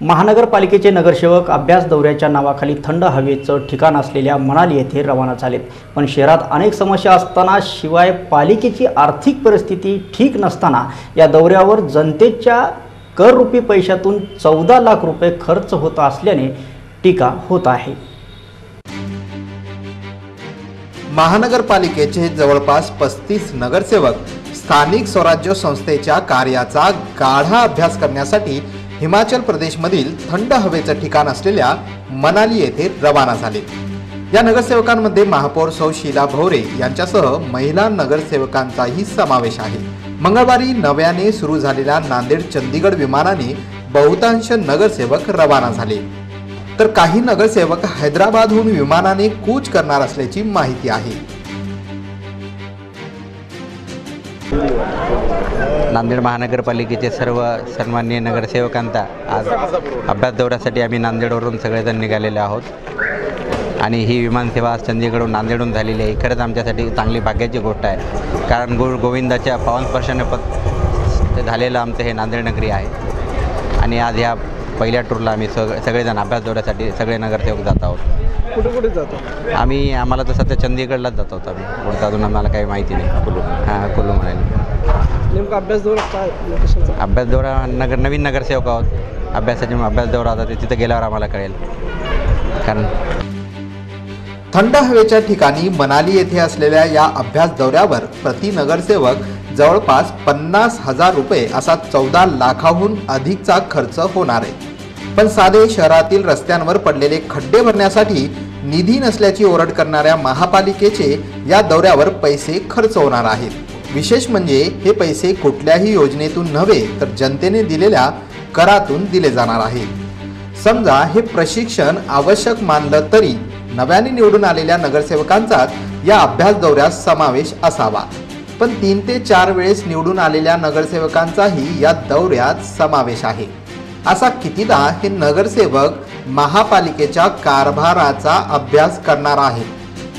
महानगरपालिकेचे नगरसेवक अभ्यास दौऱ्याच्या नावाखाली थंड हवेचं ठिकाण असलेल्या मनाली येथे रवाना झालेत. पण शहरात अनेक समस्या असताना शिवाय पालिकेची आर्थिक परिस्थिती ठीक नसताना या दौऱ्यावर जनतेच्या कररूपी पैशातून चौदा लाख रुपये खर्च होत असल्याने टीका होत आहे. महानगरपालिकेचे जवळपास पस्तीस नगरसेवक स्थानिक स्वराज्य संस्थेच्या कार्याचा गाढा अभ्यास करण्यासाठी हिमाचल प्रदेशमधील थंड हवेचं ठिकाण असलेल्या मनाली येथे रवाना झाले. या नगरसेवकांमध्ये महापौर सौ शीला भोरे यांच्यासह महिला नगरसेवकांचाही समावेश आहे. मंगळवारी नव्याने सुरू झालेल्या नांदेड चंदीगड विमानाने बहुतांश नगरसेवक रवाना झाले. तर काही नगरसेवक हैदराबादहून विमानाने कूच करणार असल्याची माहिती आहे. नांदेड महानगरपालिकेचे सर्व सन्माननीय नगरसेवकांचा आज अभ्यास दौऱ्यासाठी आम्ही नांदेडवरून सगळेजण निघालेले आहोत. आणि ही विमानसेवा आज चंदीगडहून नांदेडहून झालेली आहे. खरंच आमच्यासाठी चांगली भाग्याची गोष्ट आहे. कारण गुरु गोविंदाच्या पावनस्पर्शाने झालेलं आमचं हे नांदेड नगरी आहे. आणि आज ह्या पहिल्या टूरला आम्ही सग सगळेजण अभ्यास दौऱ्यासाठी सगळे नगरसेवक जात आहोत. कुठे कुठे जातो? आम्ही आम्हाला तर सध्या चंदीगडलाच जात आहोत आम्ही. पुढचं अजून आम्हाला काही माहिती नाही. कुलू हां कुलू म्हणाले. नेमका अभ्यास दौरा काय अभ्यास दौरा नगर नवीन नगरसेवक आहोत. अभ्यासाचे अभ्यास दौरा होता ते तिथं गेल्यावर आम्हाला कळेल. कारण थंड हवेच्या ठिकाणी मनाली येथे असलेल्या या अभ्यास दौऱ्यावर प्रति नगरसेवक जवळपास पन्नास हजार रुपये असा चौदा लाखाहून अधिकचा खर्च होणार आहे. पण साधे शहरातील रस्त्यांवर पडलेले खड्डे भरण्यासाठी निधी नसल्याची ओरड करणाऱ्या महापालिकेचे या दौऱ्यावर पैसे खर्च होणार आहेत. विशेष म्हणजे हे पैसे कुठल्याही योजनेतून नव्हे तर जनतेने दिलेल्या करातून दिले जाणार आहेत. समजा हे प्रशिक्षण आवश्यक मानलं तरी नव्याने निवडून आलेल्या नगरसेवकांचाच या अभ्यास दौऱ्यात समावेश असावा. पण तीन ते चार वेळेस निवडून आलेल्या नगरसेवकांचाही या दौऱ्यात समावेश आहे. असा कितीदा हे नगरसेवक महापालिकेच्या कारभाराचा अभ्यास करणार आहेत.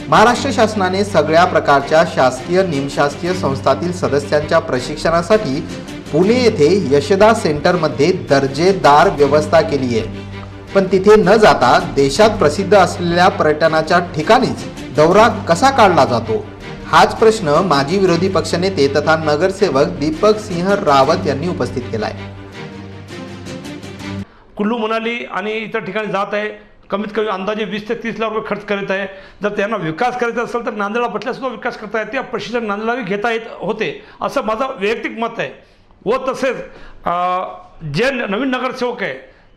महाराष्ट्र शासनाने सगळ्या प्रकारच्या शासकीय निमशासकीय संस्थातील सदस्यांच्या प्रशिक्षणासाठी पुणे येथे यशदा सेंटरमध्ये दर्जेदार व्यवस्था केली आहे. पण तिथे न जाता देशात प्रसिद्ध असलेल्या पर्यटनाच्या ठिकाणीच दौरा कसा काढला जातो? हाच प्रश्न माजी विरोधी पक्षनेते तथा नगरसेवक दीपक सिंह रावत यांनी उपस्थित केलाय. कुल्लू मनाली आणि इतर ठिकाणी जात आहे. कमीत कमी अंदाजे वीस ते तीस लाख रुपये खर्च करीत आहे. जर त्यांना विकास करायचा असेल तर नांदेडला बसल्यासुद्धा विकास करता येते. प्रशिक्षण नांदेडलाही घेता येत होते. असं माझं वैयक्तिक मत आहे. व तसेच जे न- नवीन नगरसेवक आहे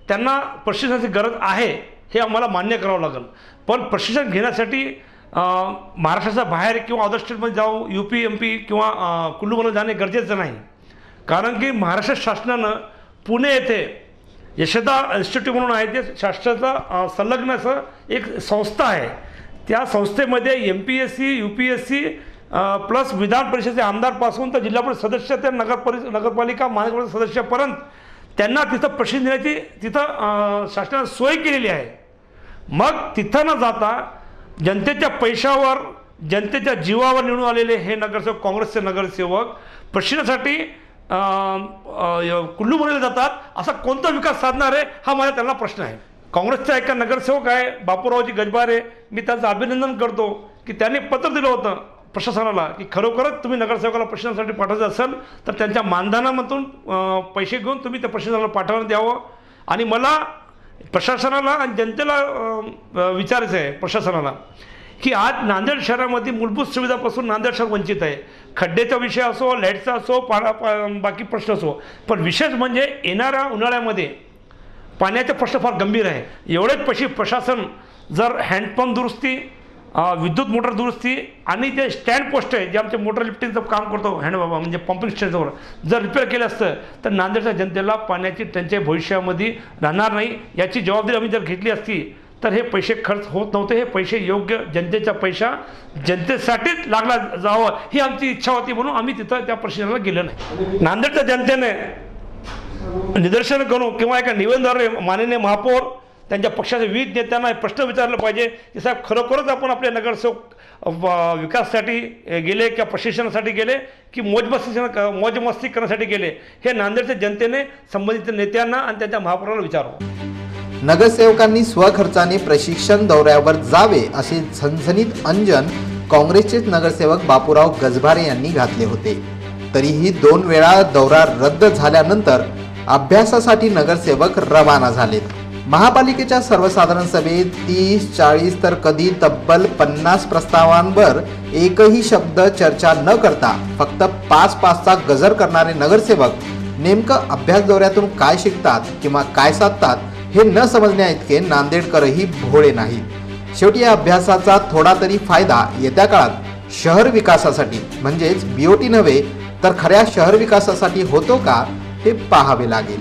त्यांना प्रशिक्षणाची गरज आहे हे आम्हाला मान्य करावं लागेल. पण प्रशिक्षण घेण्यासाठी महाराष्ट्राच्या बाहेर किंवा अदर स्टेटमध्ये जाऊ यू पी एम पी किंवा कुल्लूमध्ये जाणे गरजेचं नाही. कारण की महाराष्ट्र शासनानं पुणे येथे यशदा इन्स्टिट्यूट म्हणून आहे ते शासनाचा संलग्न असं एक संस्था आहे. त्या संस्थेमध्ये M P S C U P S C plus विधान परिषदेचे आमदारपासून तर जिल्हा परिषद सदस्य ते नगर परि नगरपालिका महानगरपालिका सदस्यापर्यंत त्यांना तिथं प्रशिक्षण देण्याची तिथं अ, शासनाने सोय केलेली आहे. मग तिथं न जाता जनतेच्या पैशावर जनतेच्या जीवावर निवडून आलेले हे नगरसेवक काँग्रेसचे नगरसेवक प्रशिक्षणासाठी कुल्लू अं, जातात. असा कोणता विकास साधणार आहे हा माझा त्यांना प्रश्न आहे. काँग्रेसचा एका नगरसेवक आहे बापूरावजी गजबारे. मी त्यांचं अभिनंदन करतो की त्यांनी पत्र दिलं होतं प्रशासनाला की खरोखरच तुम्ही नगरसेवकाला प्रशासनासाठी पाठवायचं असेल तर त्यांच्या मानधनामधून पैसे घेऊन तुम्ही त्या प्रशासनाला पाठवण्यात द्यावं आणि मला प्रशासनाला आणि जनतेला विचारायचं आहे प्रशासनाला. की आज नांदेड शहरामध्ये मूलभूत सुविधापासून नांदेड शहर वंचित आहे. खड्ड्याचा विषय असो लाईटचा असो पाडा पा- बाकी प्रश्न असो. पण विशेष म्हणजे येणाऱ्या उन्हाळ्यामध्ये पाण्याचे प्रश्न फार गंभीर आहे. एवढेच पैसे प्रशासन जर हँडपंप दुरुस्ती विद्युत मोटर दुरुस्ती आणि जे स्टँड पोस्ट आहे जे आमचे मोटर लिफ्टिंगचं काम करतो हँड म्हणजे पंपिंग स्टेशनजवळ जर रिपेअर केलं असतं तर नांदेडच्या जनतेला पाण्याची टंचाई भविष्यामध्ये राहणार नाही याची जबाबदारी आम्ही जर घेतली असती तर हे पैसे खर्च होत नव्हते हे पैसे योग्य जनतेचा पैसा जनतेसाठीच लागला जावं ही आमची इच्छा होती म्हणून आम्ही तिथं त्या प्रश्नाला गेलो नाही. नांदेडच्या जनतेने निदर्शन करून किंवा एका निवेदनद्वारे माननीय महापौर त्यांच्या पक्षाच्या विविध नेत्यांना प्रश्न विचारलं पाहिजे की साहेब खरोखरच आपण आपले नगरसेवक व- विकासासाठी गेले किंवा प्रशिक्षणासाठी गेले की मोजमस्ती मोजमस्ती करण्यासाठी गेले? हे नांदेडच्या जनतेने संबंधित नेत्यांना आणि त्यांच्या महापौराला विचारावं. नगरसेवकांनी स्वखर्चाने प्रशिक्षण दौऱ्यावर जावे असे झणझणीत अंजन काँग्रेसचेच नगरसेवक बापूराव गजभारे यांनी घातले होते. तरीही दोन वेळा दौरा रद्द झाल्यानंतर अभ्यासासाठी नगरसेवक रवाना झालेत. महापालिकेच्या सर्वसाधारण सभेत तीस चाळीस तर कधी तब्बल पन्नास प्रस्तावांवर एकही शब्द चर्चा न करता फक्त पाच पाचचा गजर करणारे नगरसेवक नेमकं अभ्यास दौऱ्यातून काय शिकतात किंवा काय साधतात हे न समजण्या इतके नांदेडकरही भोळे नाहीत. शेवटी या अभ्यासाचा थोडा तरी फायदा येत्या काळात शहर विकासासाठी म्हणजेच बीओटी नव्हे तर खऱ्या शहर विकासासाठी होतो का हे पाहावे लागेल.